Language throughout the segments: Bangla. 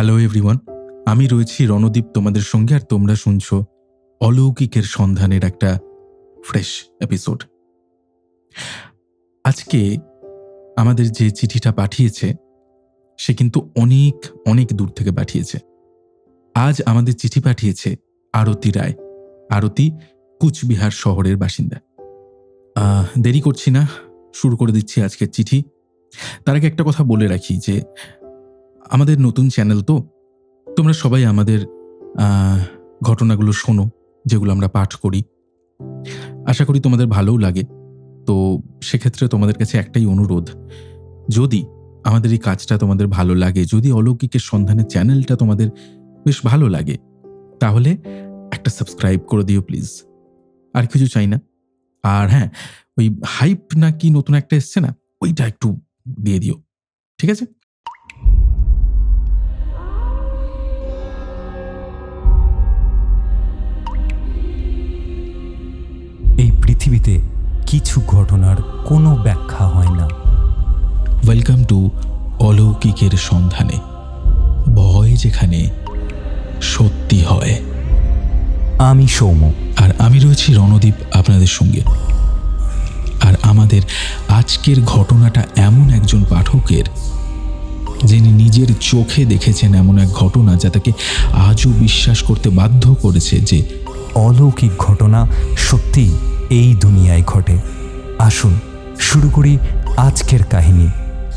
হ্যালো এভরিওয়ান আমি রয়েছি রণদীপ তোমাদের সঙ্গে, আর তোমরা শুনছো অলৌকিকের সন্ধানের একটা ফ্রেশ এপিসোড আজকে আমাদের যে চিঠিটা পাঠিয়েছে, সে কিন্তু অনেক অনেক দূর থেকে পাঠিয়েছে। আজ আমাদের চিঠি পাঠিয়েছে আরতি রায়। আরতি কুচবিহার শহরের বাসিন্দা। দেরি করছি না, শুরু করে দিচ্ছি আজকের চিঠি। তার আগে একটা কথা বলে রাখি যে আমাদের নতুন চ্যানেল তো। তোমরা সবাই আমাদের ঘটনাগুলো শোনো, যেগুলো আমরা পাঠ করি। আশা করি তোমাদের ভালোও লাগে। তো সেক্ষেত্রে তোমাদের কাছে একটাই অনুরোধ, যদি আমাদের এই কাজটা তোমাদের ভালো লাগে, যদি অলৌকিকের সন্ধানের চ্যানেলটা তোমাদের বেশ ভালো লাগে, তাহলে একটা সাবস্ক্রাইব করে দিও প্লিজ। আর কিছু চাই না। আর হ্যাঁ ওই হাইপ নাকি নতুন একটা এসছে না, ওইটা একটু দিয়ে দিও। ঠিক আছে? পৃথিবীতে কিছু ঘটনার কোনো ব্যাখ্যা হয় না। ওয়েলকাম টু অলৌকিকের সন্ধানে। ভয় যেখানে সত্যি হয়। আমি সৌম আর আমি রয়েছি রণদীপ আপনাদের সঙ্গে। আর আমাদের আজকের ঘটনাটা এমন একজন পাঠকের যিনি নিজের চোখে দেখেছেন এমন এক ঘটনা যা তাকে আজও বিশ্বাস করতে বাধ্য করেছে যে অলৌকিক ঘটনা সত্যি এই দুনিয়ায় ঘটে। আসুন, শুরু করি আজকের কাহিনী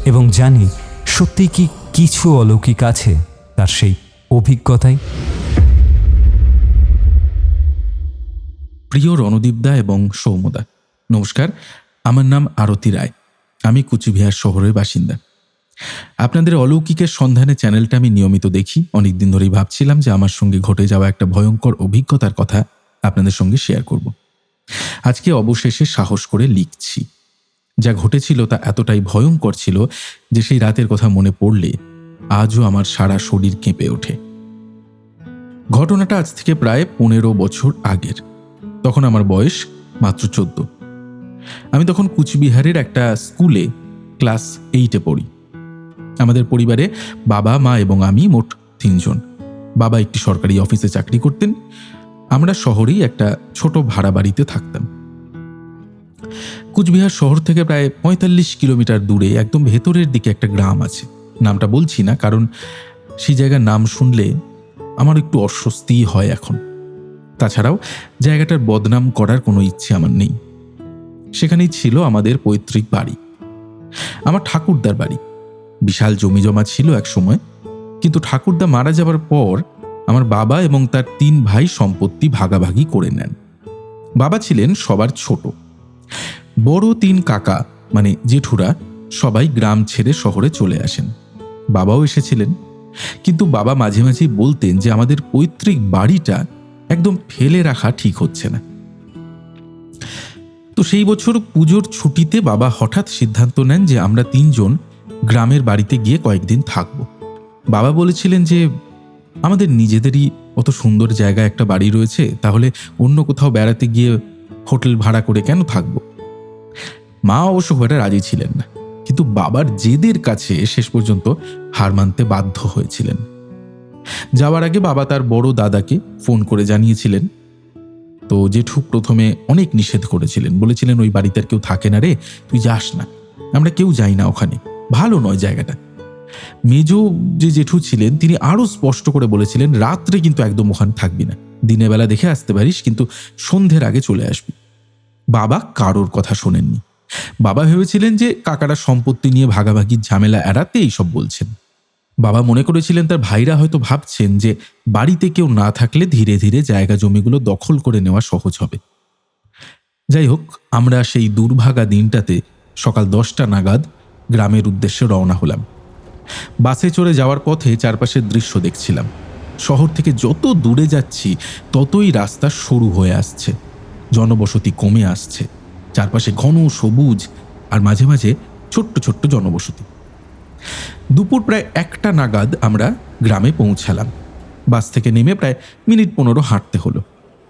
এবং জানি সত্যি কি কিছু অলৌকিক আছে তার সেই অভিজ্ঞতায় প্রিয় রণদীপদা এবং সৌমদা নমস্কার। আমার নাম আরতি রায়। আমি কুচবিহার শহরের বাসিন্দা। আপনাদের অলৌকিকের সন্ধানে চ্যানেলটা আমি নিয়মিত দেখি। অনেকদিন ধরেই ভাবছিলাম যে আমার সঙ্গে ঘটে যাওয়া একটা ভয়ঙ্কর অভিজ্ঞতার কথা আপনাদের সঙ্গে শেয়ার করব। আজকে অবশেষে সাহস করে লিখছি। যা ঘটেছিল তা এতটাই ভয়ঙ্কর ছিল যে সেই রাতের কথা মনে পড়লে আজও আমার সারা শরীর কেঁপে ওঠে। ঘটনাটা আজ থেকে প্রায় পনেরো বছর আগের। তখন আমার বয়স মাত্র চোদ্দ। আমি তখন কুচবিহারের একটা স্কুলে ক্লাস এইটে পড়ি। আমাদের পরিবারে বাবা, মা এবং আমি মোট তিনজন। বাবা একটি সরকারি অফিসে চাকরি করতেন আমরা শহরেই একটা ছোট ভাড়া বাড়িতে থাকতাম। কুচবিহার শহর থেকে প্রায় পঁয়তাল্লিশ কিলোমিটার দূরে একদম ভেতরের দিকে একটা গ্রাম আছে। নামটা বলছি না, কারণ সেই জায়গার নাম শুনলে আমার একটু অস্বস্তি হয় এখন। তাছাড়াও জায়গাটার বদনাম করার কোনো ইচ্ছে আমার নেই। সেখানেই ছিল আমাদের পৈতৃক বাড়ি। আমার ঠাকুরদার বাড়ি। বিশাল জমি জমা ছিল এক সময় কিন্তু ঠাকুরদা মারা যাবার পর আমার বাবা এবং তার তিন ভাই সম্পত্তি ভাগাভাগি করে নেন। বাবা ছিলেন সবার ছোট। বড় তিন কাকা মানে জেঠুরা, সবাই গ্রাম ছেড়ে শহরে চলে আসেন। বাবাও এসেছিলেন। কিন্তু বাবা মাঝে মাঝে বলতেন যে আমাদের পৈতৃক বাড়িটা একদম ফেলে রাখা ঠিক হচ্ছে না। তো সেই বছর পুজোর ছুটিতে বাবা হঠাৎ সিদ্ধান্ত নেন যে আমরা তিনজন গ্রামের বাড়িতে গিয়ে কয়েকদিন থাকব। বাবা বলেছিলেন যে আমাদের নিজেদেরই অত সুন্দর জায়গায় একটা বাড়ি রয়েছে, তাহলে অন্য কোথাও বেড়াতে গিয়ে হোটেল ভাড়া করে কেন থাকব? মা অবশ্য খুব রাজি ছিলেন না, কিন্তু বাবার জেদের কাছে শেষ পর্যন্ত হার মানতে বাধ্য হয়েছিলেন। যাওয়ার আগে বাবা তার বড় দাদাকে ফোন করে জানিয়েছিলেন, তো জেঠু প্রথমে অনেক নিষেধ করেছিলেন, বলেছিলেন ওই বাড়িতে আর কেউ থাকে না রে, তুই যাস না, আমরা কেউ যাই না ওখানে, ভালো নয় জায়গাটা। মেজো যে জেঠু ছিলেন, তিনি আরও স্পষ্ট করে বলেছিলেন, রাত্রে কিন্তু একদম ওখানে থাকবি না। দিনের বেলা দেখে আসতে পারিস, কিন্তু সন্ধ্যের আগে চলে আসবি। বাবা কারোর কথা শোনেননি। বাবা ভেবেছিলেন যে কাকারা সম্পত্তি নিয়ে ভাগাভাগির ঝামেলা এড়াতে এইসব বলছেন। বাবা মনে করেছিলেন তার ভাইরা হয়তো ভাবছেন যে বাড়িতে কেউ না থাকলে ধীরে ধীরে জায়গা জমিগুলো দখল করে নেওয়া সহজ হবে। যাই হোক, আমরা সেই দুর্ভাগা দিনটাতে সকাল দশটা নাগাদ গ্রামের উদ্দেশ্যে রওনা হলাম। বাসে চড়ে যাওয়ার পথে চারপাশের দৃশ্য দেখছিলাম। শহর থেকে যত দূরে যাচ্ছি, ততই রাস্তা সরু হয়ে আসছে। জনবসতি কমে আসছে। চারপাশে ঘন সবুজ আর মাঝে মাঝে ছোট্ট ছোট্ট জনবসতি। দুপুর প্রায় একটা নাগাদ আমরা গ্রামে পৌঁছালাম। বাস থেকে নেমে প্রায় মিনিট পনেরো হাঁটতে হলো।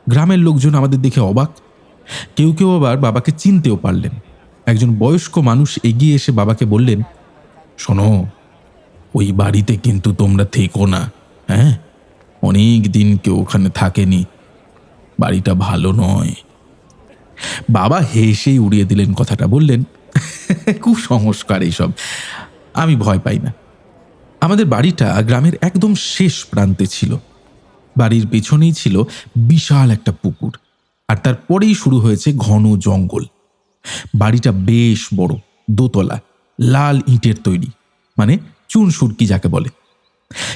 গ্রামের লোকজন আমাদের দেখে অবাক। কেউ কেউ আবার বাবাকে চিনতেও পারলেন। একজন বয়স্ক মানুষ এগিয়ে এসে বাবাকে বললেন, শোনো ওই বাড়িতে কিন্তু তোমরা থেকো না হ্যাঁ? অনেক দিন কেউ ওখানে থাকেনি। বাড়িটা ভালো নয়। বাবা হেসেই উড়িয়ে দিলেন কথাটা, বললেন খুব সংস্কার এইসব আমি ভয় পাই না। আমাদের বাড়িটা গ্রামের একদম শেষ প্রান্তে ছিল। বাড়ির পেছনেই ছিল বিশাল একটা পুকুর, আর তারপরেই শুরু হয়েছে ঘন জঙ্গল। বাড়িটা বেশ বড়, দোতলা, লাল ইটের তৈরি মানে চুন সুরকি যাকে বলে।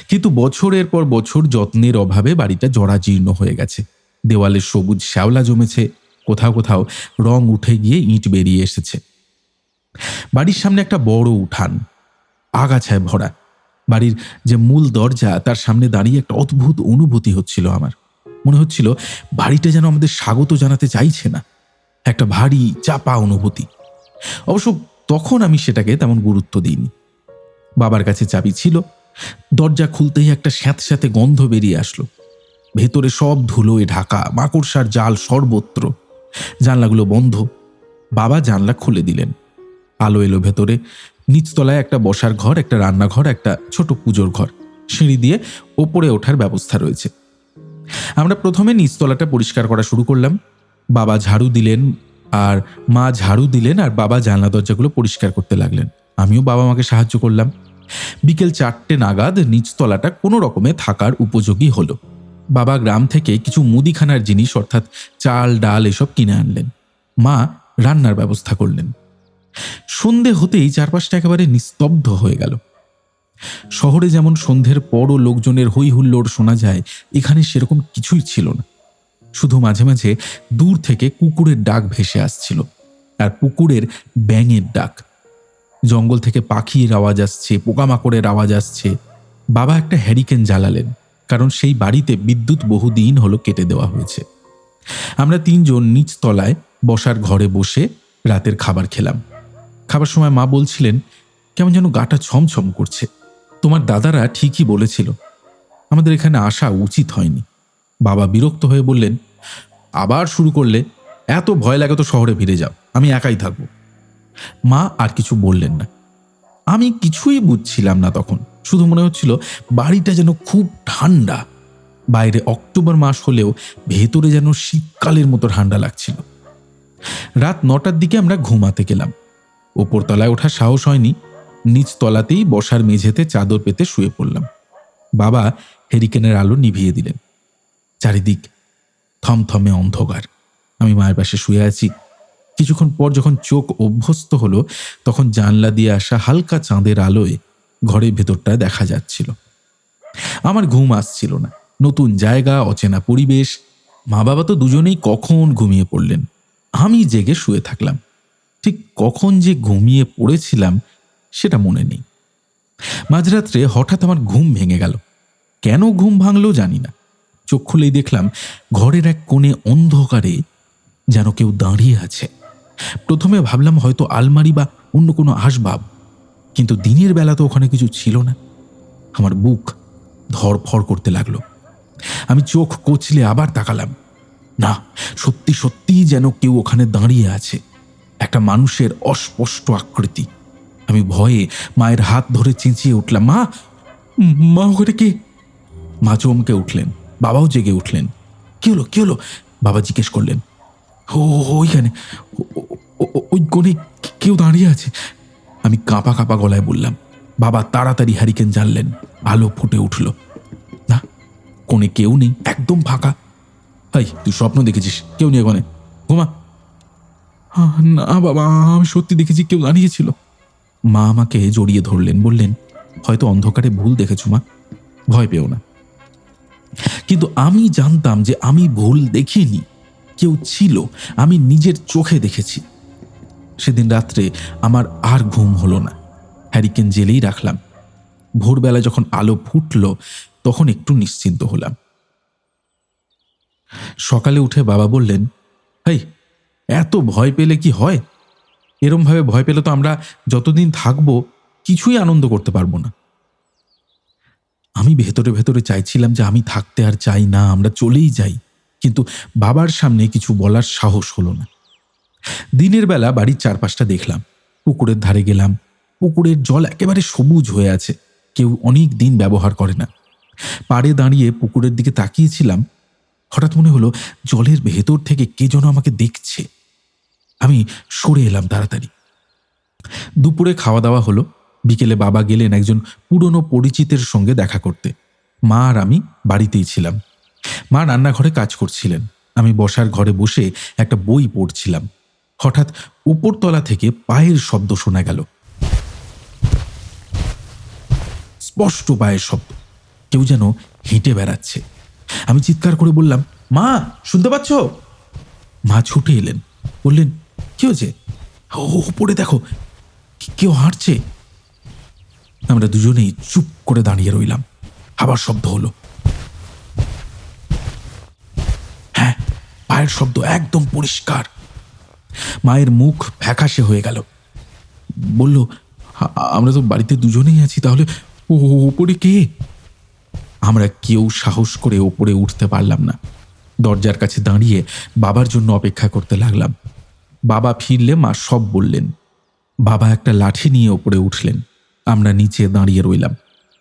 কিন্তু বছরের পর বছর যত্নের অভাবে বাড়িটা জরাজীর্ণ হয়ে গেছে। দেওয়ালে সবুজ শ্যাওলা জমেছে, কোথাও কোথাও রং উঠে গিয়ে ইট বেরিয়ে এসেছে। বাড়ির সামনে একটা বড় উঠান, আগাছায় ভরা। বাড়ির যে মূল দরজা, তার সামনে দাঁড়িয়ে একটা অদ্ভুত অনুভূতি হচ্ছিল আমার। মনে হচ্ছিল বাড়িটা যেন আমাদের স্বাগত জানাতে চাইছে না। একটা ভারী, চাপা অনুভূতি। অবশ্য তখন আমি সেটাকে তেমন গুরুত্ব দিইনি। বাবার কাছে চাবি ছিল। দরজা খুলতেই একটা স্যাঁতস্যাঁতে গন্ধ বেরিয়ে আসলো। ভেতরে সব ধুলোয় ঢাকা, মাকড়সার জাল সর্বত্র। জানলাগুলো বন্ধ। বাবা জানলা খুলে দিলেন। আলো এলো ভেতরে। নিচতলায় একটা বসার ঘর, একটা রান্নাঘর, একটা ছোট পুজোর ঘর। সিঁড়ি দিয়ে ওপরে ওঠার ব্যবস্থা রয়েছে। আমরা প্রথমে নিচতলাটা পরিষ্কার করা শুরু করলাম। বাবা ঝাড়ু দিলেন আর মা ঝাড়ু দিলেন আর বাবা জানলা দরজাগুলো পরিষ্কার করতে লাগলেন। আমিও বাবা মাকে সাহায্য করলাম। বিকেল চারটে নাগাদ নিচতলাটা কোনো রকমে থাকার উপযোগী হলো। বাবা গ্রাম থেকে কিছু মুদিখানার জিনিস, অর্থাৎ চাল, ডাল এসব কিনে আনলেন। মা রান্নার ব্যবস্থা করলেন। সন্ধে হতেই চারপাশটা একেবারে নিস্তব্ধ হয়ে গেল। শহরে যেমন সন্ধ্যের পরও লোকজনের হই হুল্লোড় শোনা যায়, এখানে সেরকম কিছুই ছিল না। শুধু মাঝে মাঝে দূর থেকে কুকুরের ডাক ভেসে আসছিল, আর পুকুরের ব্যাঙের ডাক। জঙ্গল থেকে পাখির আওয়াজ আসছে, পোকামাকড়ের আওয়াজ আসছে। বাবা একটা হ্যারিকেন জ্বালালেন, কারণ সেই বাড়িতে বিদ্যুৎ বহুদিন হলো কেটে দেওয়া হয়েছে। আমরা তিনজন নিচ তলায় বসার ঘরে বসে রাতের খাবার খেলাম। খাবার সময় মা বলছিলেন, কেমন যেন গাটা ছমছম করছে। তোমার দাদারা ঠিকই বলেছিল, আমাদের এখানে আসা উচিত হয়নি। বাবা বিরক্ত হয়ে বললেন, আবার শুরু করলে, এত ভয় লাগে তো শহরে ফিরে যাও, আমি একাই থাকব। মা আর কিছু বললেন না। আমি কিছুই বুঝছিলাম না তখন। শুধু মনে হচ্ছিল বাড়িটা যেন খুব ঠান্ডা। বাইরে অক্টোবর মাস হলেও ভেতরে যেন শীতকালের মতো ঠান্ডা লাগছিল। রাত নটার দিকে আমরা ঘুমাতে গেলাম। ওপর তলায় ওঠার সাহস হয়নি। নিচ তলাতেই বসার মেঝেতে চাদর পেতে শুয়ে পড়লাম। বাবা হেরিকেনের আলো নিভিয়ে দিলেন। চারিদিক থমথমে অন্ধকার। আমি মায়ের পাশে শুয়ে আছি। কিছুক্ষণ পর যখন চোখ অভ্যস্ত হলো, তখন জানলা দিয়ে আসা হালকা চাঁদের আলোয় ঘরের ভেতরটা দেখা যাচ্ছিল। আমার ঘুম আসছিল না। নতুন জায়গা, অচেনা পরিবেশ। মা বাবা তো দুজনেই কখন ঘুমিয়ে পড়লেন? আমি জেগে শুয়ে থাকলাম। ঠিক কখন যে ঘুমিয়ে পড়েছিলাম, সেটা মনে নেই। মাঝরাত্রে হঠাৎ আমার ঘুম ভেঙে গেল। কেন ঘুম ভাঙলো জানি না। চোখ খুলেই দেখলাম, ঘরের এক কোণে অন্ধকারে যেন কেউ দাঁড়িয়ে আছে। প্রথমে ভাবলাম হয়তো আলমারি বা অন্য কোনো আসবাব, কিন্তু দিনের বেলা তো ওখানে কিছু ছিল না। আমার বুক ধরফর করতে লাগল। আমি চোখ কচলে আবার তাকালাম। না, সত্যি সত্যিই যেন কেউ ওখানে দাঁড়িয়ে আছে। একটা মানুষের অস্পষ্ট আকৃতি। আমি ভয়ে মায়ের হাত ধরে চেঁচিয়ে উঠলাম, মা মা ওখানে কে? মা চমকে উঠলেন, বাবাও জেগে উঠলেন। কি হলো কি হলো? বাবা জিজ্ঞেস করলেন। ও ওইখানে ওই কোণে কেউ দাঁড়িয়ে আছে? আমি কাঁপা কাঁপা গলায় বললাম, বাবা, তাড়াতাড়ি হ্যারিকেন জানলেন আলো ফুটে উঠল। না, কোণে কেউ নেই, একদম ফাঁকা। হাই তুই স্বপ্ন দেখেছিস, কেউ নেই ওখানে? ঘুমা। না, বাবা, আমি সত্যি দেখেছি, কেউ দাঁড়িয়েছিল। মা আমাকে জড়িয়ে ধরলেন, বললেন, হয়তো অন্ধকারে ভুল দেখেছ, মা, ভয় পেও না। কিন্তু আমি জানতাম যে আমি ভুল দেখিনি, কেউ ছিল, আমি নিজের চোখে দেখেছি। সেদিন রাত্রে আমার আর ঘুম হলো না। হ্যারিকেন জেলেই রাখলাম। ভোরবেলা যখন আলো ফুটল, তখন একটু নিশ্চিন্ত হলাম। সকালে উঠে বাবা বললেন, হেই, এত ভয় পেলে কি হয়? এরমভাবে ভয় পেলে তো আমরা যতদিন থাকব, কিছুই আনন্দ করতে পারব না। আমি ভেতরে ভেতরে চাইছিলাম যে আমি থাকতে আর চাই না, আমরা চলেই যাই। কিন্তু বাবার সামনে কিছু বলার সাহস হলো না। দিনের বেলা বাড়ির চারপাশটা দেখলাম। পুকুরের ধারে গেলাম। পুকুরের জল একেবারে সবুজ হয়ে আছে। কেউ অনেক দিন ব্যবহার করে না। পাড়ে দাঁড়িয়ে পুকুরের দিকে তাকিয়েছিলাম। হঠাৎ মনে হলো, জলের ভেতর থেকে কে যেন আমাকে দেখছে। আমি সরে এলাম তাড়াতাড়ি। দুপুরে খাওয়া দাওয়া হলো। বিকেলে বাবা গেলেন একজন পুরনো পরিচিতের সঙ্গে দেখা করতে। মা আর আমি বাড়িতেই ছিলাম। মা রান্নাঘরে কাজ করছিলেন। আমি বসার ঘরে বসে একটা বই পড়ছিলাম। হঠাৎ উপরতলা থেকে পায়ের শব্দ শোনা গেল। স্পষ্ট পায়ের শব্দ। কেউ যেন হেঁটে বেড়াচ্ছে। আমি চিৎকার করে বললাম, মা, শুনতে পাচ্ছ? মা ছুটে এলেন। বললেন, কি হয়েছে? ও, উপরে দেখো কেউ হাঁটছে। আমরা দুজনেই চুপ করে দাঁড়িয়ে রইলাম। আবার শব্দ হলো। হ্যাঁ পায়ের শব্দ একদম পরিষ্কার। মায়ের মুখ ফ্যাকাশে হয়ে গেল। বলল আমরা তো বাড়িতে দুজনেই আছি, তাহলে ও ওপরে কে? আমরা কেউ সাহস করে ওপরে উঠতে পারলাম না। দরজার কাছে দাঁড়িয়ে বাবার জন্য অপেক্ষা করতে লাগলাম। বাবা ফিরলে মা সব বললেন। বাবা একটা লাঠি নিয়ে ওপরে উঠলেন। আমরা নিচে দাঁড়িয়ে রইলাম।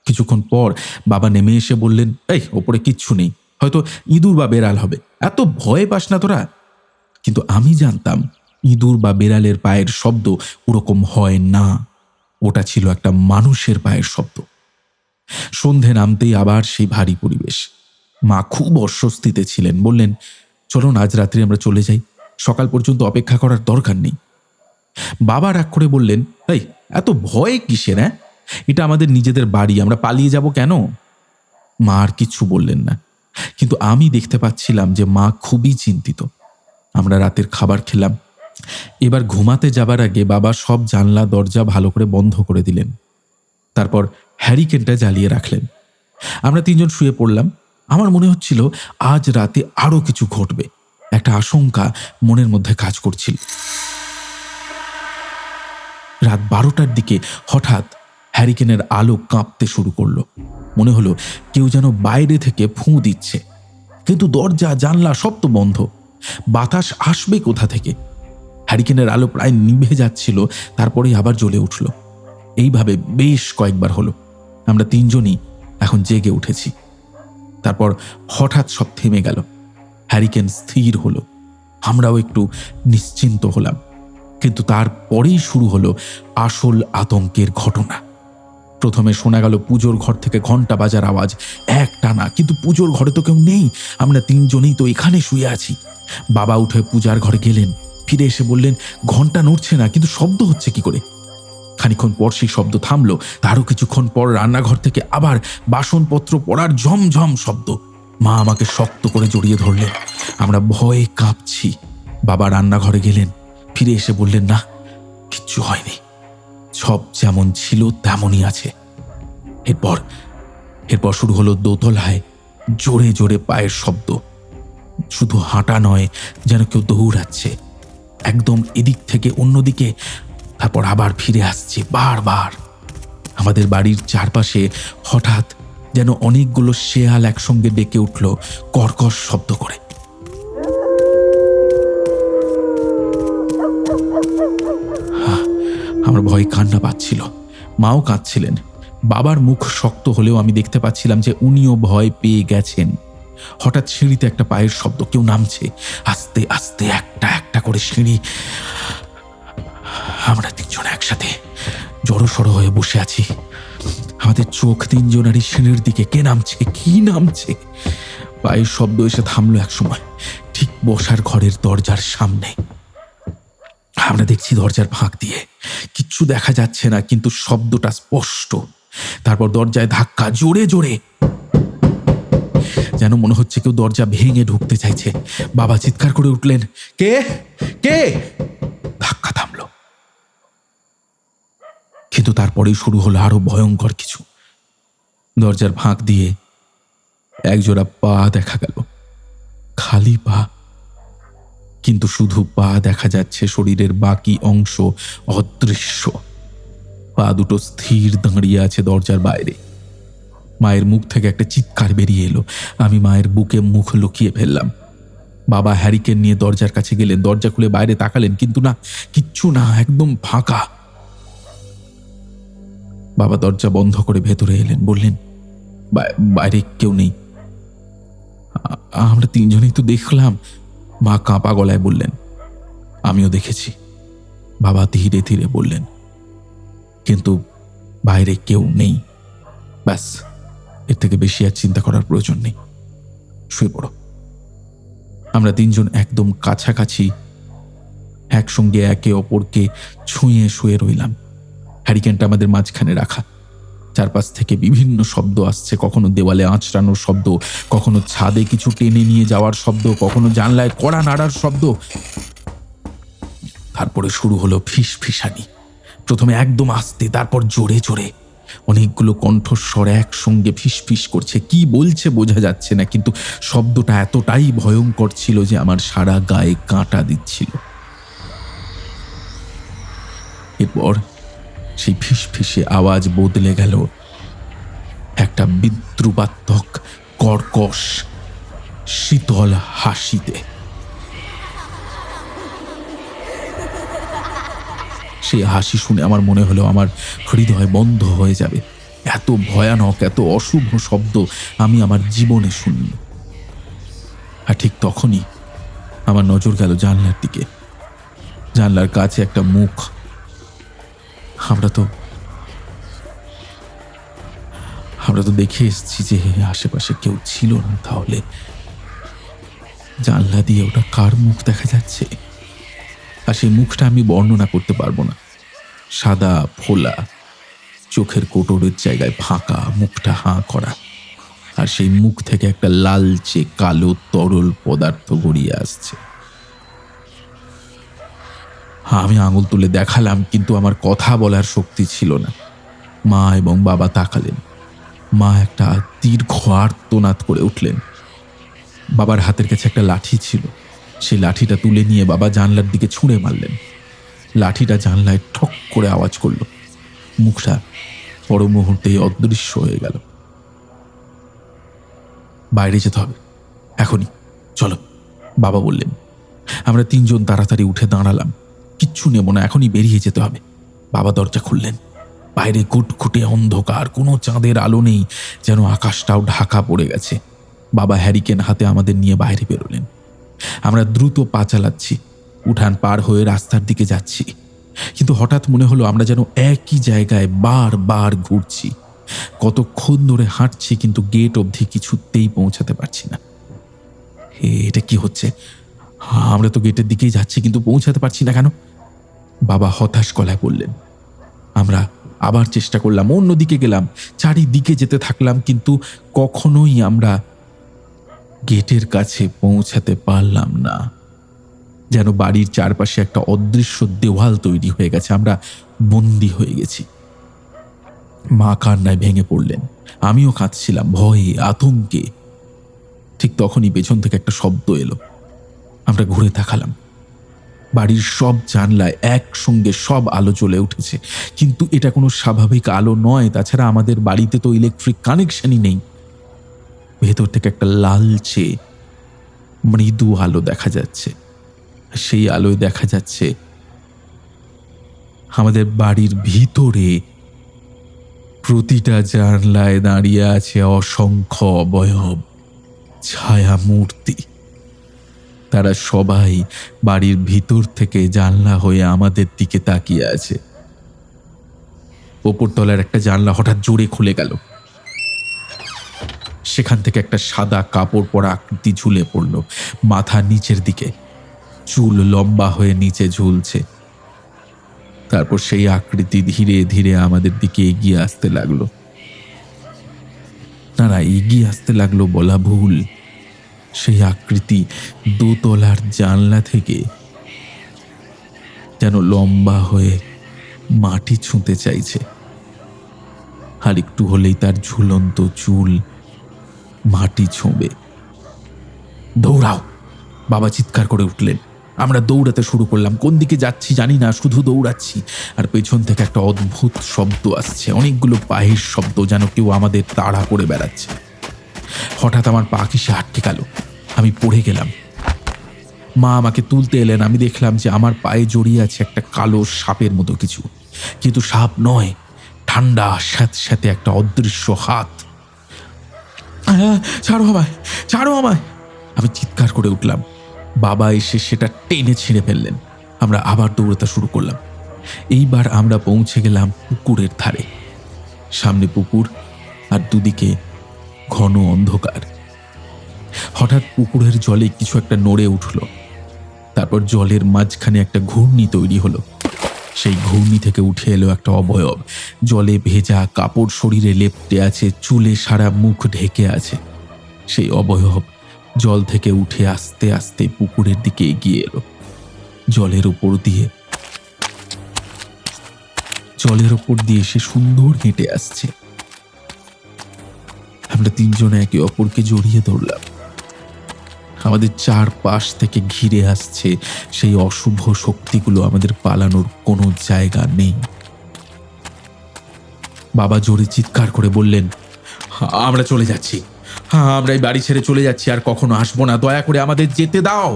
কিছুক্ষণ পর বাবা নেমে এসে বললেন, এই, ওপরে কিচ্ছু নেই। হয়তো ইঁদুর বা বেড়াল হবে। এত ভয় পাস না তোরা। কিন্তু আমি জানতাম ইঁদুর বা বেড়ালের পায়ের শব্দ ওরকম হয় না। ওটা ছিল একটা মানুষের পায়ের শব্দ। সন্ধে নামতেই আবার সেই ভারী পরিবেশ। মা খুব অস্বস্তিতে ছিলেন, বললেন, চলো আজ রাত্রে আমরা চলে যাই। সকাল পর্যন্ত অপেক্ষা করার দরকার নেই। বাবা রাগ করে বললেন তাই এত ভয় কিসের হ্যাঁ এটা আমাদের নিজেদের বাড়ি, আমরা পালিয়ে যাব কেন? মা আর কিছু বললেন না। কিন্তু আমি দেখতে পাচ্ছিলাম যে মা খুবই চিন্তিত। আমরা রাতের খাবার খেলাম। এবার ঘুমাতে যাবার আগে বাবা সব জানলা, দরজা ভালো করে বন্ধ করে দিলেন। তারপর হ্যারিকেনটা জ্বালিয়ে রাখলেন। আমরা তিনজন শুয়ে পড়লাম। আমার মনে হচ্ছিল আজ রাতে আরও কিছু ঘটবে। একটা আশঙ্কা মনের মধ্যে কাজ করছিল। রাত বারোটার দিকে হঠাৎ হ্যারিকেনের আলো কাঁপতে শুরু করল। মনে হলো কেউ যেন বাইরে থেকে ফুঁ দিচ্ছে। কিন্তু দরজা, জানলা সব তো বন্ধ। বাতাস আসবে কোথা থেকে? হ্যারিকেনের আলো প্রায় নিভে যাচ্ছিল, তারপরেই আবার জ্বলে উঠল। এইভাবে বেশ কয়েকবার হলো। আমরা তিনজনই এখন জেগে উঠেছি। তারপর হঠাৎ সব থেমে গেল। হ্যারিকেন স্থির হলো। আমরাও একটু নিশ্চিন্ত হলাম। কিন্তু তারপরেই শুরু হলো আসল আতঙ্কের ঘটনা। প্রথমে শোনা গেল পুজোর ঘর থেকে ঘণ্টা বাজার আওয়াজ এক টানা কিন্তু পুজোর ঘরে তো কেউ নেই। আমরা তিনজনেই তো এখানে শুয়ে আছি। বাবা উঠে পূজার ঘরে গেলেন। ফিরে এসে বললেন, ঘণ্টা নড়ছে না, কিন্তু শব্দ হচ্ছে কি করে? খানিক্ষণ পর সেই শব্দ থামলো। তারও কিছুক্ষণ পর রান্নাঘর থেকে আবার বাসনপত্র পড়ার ঝমঝম শব্দ। মা আমাকে শক্ত করে জড়িয়ে ধরলেন। আমরা ভয়ে কাঁপছি। বাবা রান্নাঘরে গেলেন। ফিরে এসে বললেন, না, কিচ্ছু হয়নি। সব যেমন ছিল তেমনই আছে। এরপর এরপর শুরু হলো দোতলায় জোরে জোরে পায়ের শব্দ। শুধু হাঁটা নয়, যেন কেউ দৌড়াচ্ছে। একদম এদিক থেকে অন্যদিকে, তারপর আবার ফিরে আসছে বারবার। আমাদের বাড়ির চারপাশে হঠাৎ যেন অনেকগুলো শেয়াল একসঙ্গে ডেকে উঠল, কর্কশ শব্দ করে। আমার ভয় কান্না পাচ্ছিল। মাও কাঁদছিলেন। বাবার মুখ শক্ত হলেও আমি দেখতে পাচ্ছিলাম যে উনিও ভয় পেয়ে গেছেন। হঠাৎ সিঁড়িতে একটা পায়ের শব্দ, কেউ নামছে। আস্তে আস্তে একটা একটা করে সিঁড়ি। আমরা তিনজন একসাথে জড়সড় হয়ে বসে আছি। আমাদের চোখ তিনজনারই সিঁড়ির দিকে। কে নামছে? কি নামছে? পায়ের শব্দ এসে থামলো এক সময় ঠিক বসার ঘরের দরজার সামনে। আমরা দেখছি দরজার ফাঁক দিয়ে। কিচ্ছু দেখা যাচ্ছে না, কিন্তু শব্দটা স্পষ্ট। তারপর দরজায় ধাক্কা, জোরে জোরে। যেন মনে হচ্ছে কেউ দরজা ভেঙে ঢুকতে চাইছে। বাবা চিৎকার করে উঠলেন, কে? কে? ধাক্কা থামলো। কিন্তু তারপরেই শুরু হলো আরও ভয়ঙ্কর কিছু। দরজার ফাঁক দিয়ে একজোড়া পা দেখা গেল। খালি পা। কিন্তু শুধু পা দেখা যাচ্ছে শরীরের বাকি অংশ অদৃশ্য। পা দুটো স্থির দাঁড়িয়ে আছে দরজার বাইরে। মায়ের মুখ থেকে একটা চিৎকার বেরিয়ে এলো। আমি মায়ের বুকে মুখ লুকিয়ে ফেললাম। বাবা হ্যারিকেন নিয়ে দরজার কাছে গেলেন। দরজা খুলে বাইরে তাকালেন, কিন্তু না, কিচ্ছু না, একদম ফাঁকা। বাবা দরজা বন্ধ করে ভেতরে এলেন, বললেন "বা- বাইরে কেউ নেই। আমরা তিনজনেই তো দেখলাম। মা কাঁপা গলায় বললেন, আমিও দেখেছি। বাবা ধীরে ধীরে বললেন, কিন্তু বাইরে কেউ নেই। ব্যাস। এর থেকে বেশি আর চিন্তা করার প্রয়োজন নেই। শুয়ে পড়ো। আমরা তিনজন একদম কাছাকাছি, একসঙ্গে একে অপরকে ছুঁয়ে শুয়ে রইলাম। হ্যারিকেনটা আমাদের মাঝখানে রাখা। চারপাশ থেকে বিভিন্ন শব্দ আসছে, কখনো দেওয়ালে আঁচড়ানোর শব্দ, কখনো ছাদে কিছু টেনে নিয়ে যাওয়ার শব্দ, কখনো জানলায় কড়া নাড়ার শব্দ। তারপরে শুরু হলো ফিস ফিসানি। প্রথমে একদম আস্তে, তারপর জোরে জোরে। অনেকগুলো কণ্ঠস্বর একসঙ্গে ফিস ফিস করছে। কি বলছে বোঝা যাচ্ছে না, কিন্তু শব্দটা এতটাই ভয়ঙ্কর ছিল যে আমার সারা গায়ে কাঁটা দিচ্ছিল। এরপর সেই ফিস ফিসে আওয়াজ বদলে গেল। একটা বিদ্রুপাত্মক কর্কশ, শীতল হাসিতে। সেই হাসি শুনে আমার মনে হলো আমার হৃদয় বন্ধ হয়ে যাবে। এত ভয়ানক, এত অশুভ শব্দ আমি আমার জীবনে শুনিনি। আর ঠিক তখনই আমার নজর গেল জানলার দিকে। জানলার কাছে একটা মুখ। আমরা তো আমরা তো দেখে এসেছি যে আশেপাশে কেউ ছিল না তাহলে। জানলা দিয়ে ওটা কার মুখ দেখা যাচ্ছে? আর সেই মুখটা আমি বর্ণনা করতে পারব না। সাদা ফোলা, চোখের কোটরের জায়গায় ফাঁকা, মুখটা হাঁ করা। আর সেই মুখ থেকে একটা লালচে, কালো, তরল পদার্থ গড়িয়ে আসছে। আমি আঙুল তুলে দেখালাম, কিন্তু আমার কথা বলার শক্তি ছিল না। মা এবং বাবা তাকালেন। মা একটা দীর্ঘ আর্তনাদ করে উঠলেন। বাবার হাতের কাছে একটা লাঠি ছিল। সেই লাঠিটা তুলে নিয়ে বাবা জানলার দিকে ছুঁড়ে মারলেন। লাঠিটা জানলায় ঠক করে আওয়াজ করল। মুখটা পর মুহূর্তেই অদৃশ্য হয়ে গেল। বাইরে যেতে হবে। এখনই। চলো, বাবা বললেন। আমরা তিনজন তাড়াতাড়ি উঠে দাঁড়ালাম। কিচ্ছু নেব না, এখনই বেরিয়ে যেতে হবে। বাবা দরজা খুললেন। বাইরে কুটকুটে অন্ধকার, কোনো চাঁদের আলো নেই, যেন আকাশটাও ঢাকা পড়ে গেছে। বাবা হ্যারিকেন হাতে আমাদের নিয়ে বাইরে বেরোলেন। আমরা দ্রুত পা চালাচ্ছি, উঠান পার হয়ে রাস্তার দিকে যাচ্ছি। কিন্তু হঠাৎ মনে হলো আমরা যেন একই জায়গায় বার বার ঘুরছি। কতক্ষণ ধরে হাঁটছি কিন্তু গেট অবধি কিছুতেই পৌঁছাতে পারছি না। এটা কি হচ্ছে? আমরা তো গেটের দিকেই যাচ্ছি কিন্তু পৌঁছাতে পারছি না কেন? বাবা হতাশ গলায় বললেন, আমরা আবার চেষ্টা করলাম, অন্যদিকে গেলাম, চারিদিকে যেতে থাকলাম কিন্তু কখনোই আমরা গেটের কাছে পৌঁছাতে পারলাম না। যেন বাড়ির চারপাশে একটা অদৃশ্য দেওয়াল তৈরি হয়ে গেছে। আমরা বন্দি হয়ে গেছি। মা কান্নায় ভেঙে পড়লেন। আমিও কাঁদছিলাম, ভয়ে, আতঙ্কে। ঠিক তখনই পেছন থেকে একটা শব্দ এলো। আমরা ঘুরে তাকালাম। বাড়ির সব জানলায় একসঙ্গে সব আলো জ্বলে উঠেছে। কিন্তু এটা কোনো স্বাভাবিক আলো নয়। তাছাড়া আমাদের বাড়িতে তো ইলেকট্রিক কানেকশনই নেই। ভেতর থেকে একটা লালচে মৃদু আলো দেখা যাচ্ছে। সেই আলোয় দেখা যাচ্ছে আমাদের বাড়ির ভিতরে প্রতিটা জানলায় দাঁড়িয়ে আছে অসংখ্য অবয়ব, ছায়া মূর্তি। তারা সবাই বাড়ির ভিতর থেকে জানলা হয়ে আমাদের দিকে তাকিয়ে আছে। ওপরতলার একটা জানলা হঠাৎ জোরে খুলে গেল। সেখান থেকে একটা সাদা কাপড় পরা আকৃতি ঝুলে পড়ল। মাথা নিচের দিকে। চুল লম্বা হয়ে নিচে ঝুলছে। তারপর সেই আকৃতি ধীরে ধীরে আমাদের দিকে এগিয়ে আসতে লাগল। না এগিয়ে আসতে লাগল বলা ভুল। সেই আকৃতি দোতলার জানলা থেকে যেন লম্বা হয়ে মাটি ছুঁতে চাইছে। আর একটু হলেই তার ঝুলন্ত চুল মাটি ছোঁবে। দৌড়াও। বাবা চিৎকার করে উঠলেন। আমরা দৌড়াতে শুরু করলাম। কোন দিকে যাচ্ছি জানি না, শুধু দৌড়াচ্ছি। আর পেছন থেকে একটা অদ্ভুত শব্দ আসছে। অনেকগুলো পায়ের শব্দ যেন কেউ আমাদের তাড়া করে বেড়াচ্ছে। হঠাৎ আমার পা কিসে আটকে গেল। আমি পড়ে গেলাম। মা আমাকে তুলতে এলেন। আমি দেখলাম যে আমার পায়ে জড়িয়ে আছে একটা কালো সাপের মতো কিছু। কিন্তু সাপ নয়, ঠান্ডা স্যাঁত স্যাঁতে একটা অদৃশ্য হাত। ছাড়ো আমায় ছাড়ো আমায়। আমি চিৎকার করে উঠলাম। বাবা এসে সেটা টেনে ছিঁড়ে ফেললেন। আমরা আবার দৌড়াতে শুরু করলাম। এইবার আমরা পৌঁছে গেলাম পুকুরের ধারে। সামনে পুকুর আর দুদিকে ঘন অন্ধকার। হঠাৎ পুকুরের জলে কিছু একটা নড়ে উঠল। তারপর জলের মাঝখানে একটা ঘূর্ণি তৈরি হলো। সেই ঘূর্ণি থেকে উঠে এলো একটা অবয়ব। জলে ভেজা কাপড় শরীরে লেপটে আছে, চুলে সারা মুখ ঢেকে আছে। সেই অবয়ব জল থেকে উঠে আস্তে আস্তে পুকুরের দিকে এগিয়ে এলো। জলের উপর দিয়ে, জলের ওপর দিয়ে সে সুন্দর হেঁটে আসছে। আমরা তিনজনে একে অপরকে জড়িয়ে ধরলাম। আমাদের চারপাশ থেকে ঘিরে আসছে সেই অশুভ শক্তিগুলো আমাদের পালানোর কোনো জায়গা নেই। বাবা জোরে চিৎকার করে বললেন, আমরা চলে যাচ্ছি। হ্যাঁ আমরা এই বাড়ি ছেড়ে চলে যাচ্ছি, আর কখনো আসব না। দয়া করে আমাদের যেতে দাও।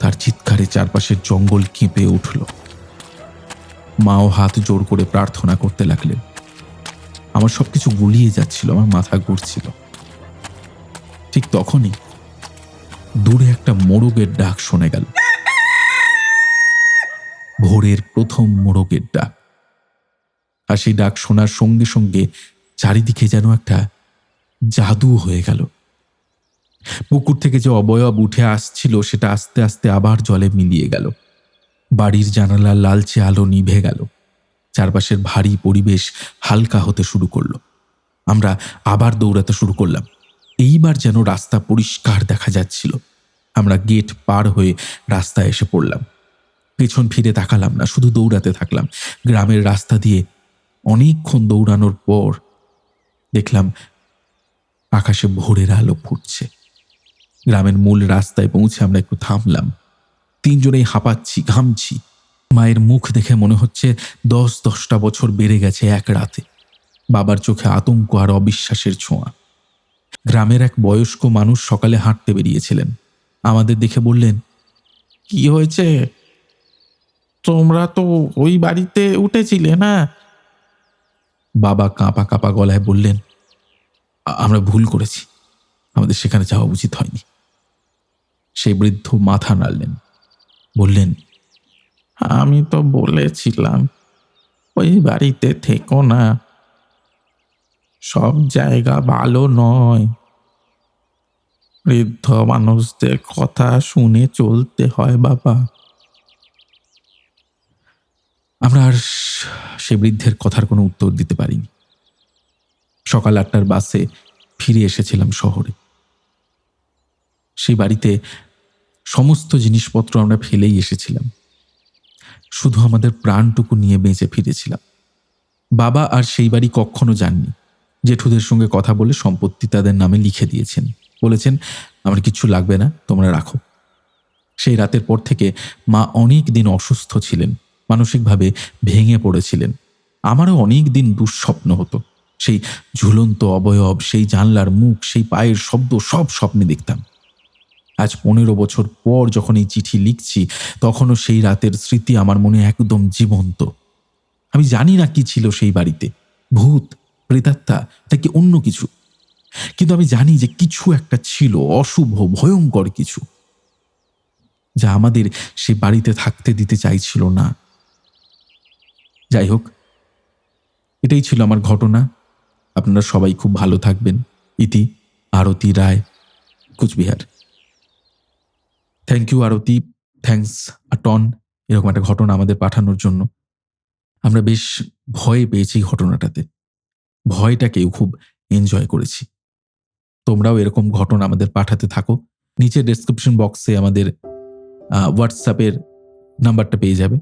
তার চিৎকারে চারপাশের জঙ্গল কেঁপে উঠল। মাও হাত জোর করে প্রার্থনা করতে লাগলেন। আমার সবকিছু গুলিয়ে যাচ্ছিল, আমার মাথা ঘুরছিল। ঠিক তখনই দূরে একটা মোরগের ডাক শোনা গেল। ভোরের প্রথম মোরগের ডাক। আর সেই ডাক শোনার সঙ্গে সঙ্গে চারিদিকে যেন একটা জাদু হয়ে গেল। পুকুর থেকে যে অবয়ব উঠে আসছিল, সেটা আস্তে আস্তে আবার জলে মিলিয়ে গেল। বাড়ির জানালা লালচে আলো নিভে গেল। চারপাশের ভারী পরিবেশ হালকা হতে শুরু করল। আমরা আবার দৌড়াতে শুরু করলাম। এইবার যেন রাস্তা পরিষ্কার দেখা যাচ্ছিল। আমরা গেট পার হয়ে রাস্তায় এসে পড়লাম। পেছন ফিরে তাকালাম না, শুধু দৌড়াতে থাকলাম। গ্রামের রাস্তা দিয়ে অনেকক্ষণ দৌড়ানোর পর দেখলাম আকাশে ভোরের আলো ফুটছে। গ্রামের মূল রাস্তায় পৌঁছে আমরা একটু থামলাম। তিনজনেই হাঁপাচ্ছি, ঘামছি। মায়ের মুখ দেখে মনে হচ্ছে দশ দশটা বছর বেড়ে গেছে এক রাতে। বাবার চোখে আতঙ্ক আর অবিশ্বাসের ছোঁয়া। গ্রামের এক বয়স্ক মানুষ সকালে হাঁটতে বেরিয়েছিলেন। আমাদের দেখে বললেন, কি হয়েছে? তোমরা তো ওই বাড়িতে উঠেছিলে, না? বাবা কাঁপা কাঁপা গলায় বললেন আমরা ভুল করেছি। আমাদের সেখানে যাওয়া উচিত হয়নি। সেই বৃদ্ধ মাথা নাড়লেন, বললেন, আমি তো বলেছিলাম, ওই বাড়িতে থেকো না। সব জায়গা ভালো নয়। বৃদ্ধ মানুষদের কথা শুনে চলতে হয়, বাবা। আমরা আর সে বৃদ্ধের কথার কোনো উত্তর দিতে পারিনি। সকাল আটটার বাসে ফিরে এসেছিলাম শহরে। সেই বাড়িতে সমস্ত জিনিসপত্র আমরা ফেলেই এসেছিলাম। শুধু আমাদের প্রাণটুকু নিয়ে বেঁচে ফিরেছিলাম। বাবা আর সেই বাড়ি কখনো যাননি। জেঠুদের সঙ্গে কথা বলে সম্পত্তি তাদের নামে লিখে দিয়েছেন। বলেছেন, আমার কিচ্ছু লাগবে না, তোমরা রাখো। সেই রাতের পর থেকে মা অনেক দিন অসুস্থ ছিলেন, মানসিকভাবে ভেঙে পড়েছিলেন। আমারও অনেক দিন দুঃস্বপ্ন হতো। সেই ঝুলন্ত অবয়ব, সেই জানলার মুখ, সেই পায়ের শব্দ, সব স্বপ্নে দেখতাম। আজ পনেরো বছর পর যখন এই চিঠি লিখছি, তখনও সেই রাতের স্মৃতি আমার মনে একদম জীবন্ত। আমি জানি না কি ছিল সেই বাড়িতে। ভূত প্রেতাত্মা নাকি অন্য কিছু? কিন্তু আমি জানি যে কিছু একটা ছিল, অশুভ, ভয়ঙ্কর কিছু, যা আমাদের সে বাড়িতে থাকতে দিতে চাইছিল না। যাই হোক এটাই ছিল আমার ঘটনা। আপনারা সবাই খুব ভালো থাকবেন। ইতি Arati Roy, Coochbehar. Thank you Arati. Thanks ton এরকম একটা ঘটনা আমাদের পাঠানোর জন্য। আমরা বেশ ভয় পেয়েছি ঘটনাটাতে। ভয়টাকেও খুব এনজয় করেছি। তোমরাও এরকম ঘটনা আমাদের পাঠাতে থাকো। নিচে ডেসক্রিপশন বক্সে আমাদের হোয়াটসঅ্যাপের নাম্বারটা পেয়ে যাবে।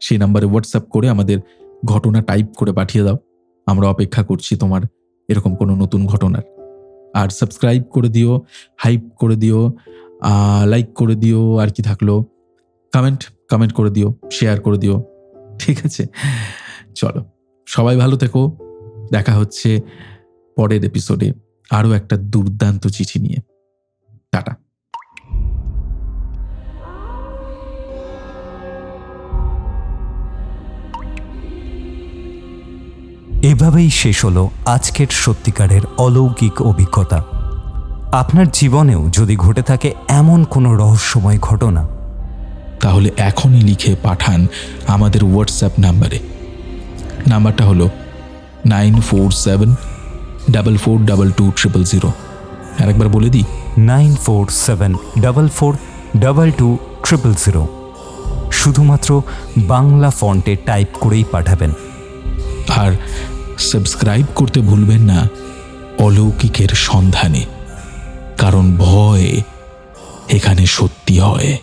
সেই নাম্বারে হোয়াটসঅ্যাপ করে আমাদের ঘটনা টাইপ করে পাঠিয়ে দাও। আমরা অপেক্ষা করছি তোমার এরকম কোনো নতুন ঘটনার। আর সাবস্ক্রাইব করে দিও হাইপ করে দিও লাইক করে দিও, আর কি থাকল। কমেন্ট কমেন্ট করে দিও শেয়ার করে দিও। ঠিক আছে? চলো, সবাই ভালো থেকো। দেখা হচ্ছে পরের এপিসোডে আরও একটা দুর্দান্ত চিঠি নিয়ে। টাটা। এভাবেই শেষ হলো আজকের সত্যিকারের অলৌকিক অভিজ্ঞতা। আপনার জীবনেও যদি ঘটে থাকে এমন কোনো রহস্যময় ঘটনা তাহলে এখনই লিখে পাঠান আমাদের হোয়াটসঅ্যাপ নাম্বারে। নাম্বারটা হলো nine four seven double four double two triple zero আরেকবার বলে দিই। Nine four seven double four double two triple zero শুধুমাত্র বাংলা ফন্টে টাইপ করেই পাঠাবেন। আর সাবস্ক্রাইব করতে ভুলবেন না অলৌকিকের সন্ধানে। কারণ ভয় এখানে সত্যি হয়।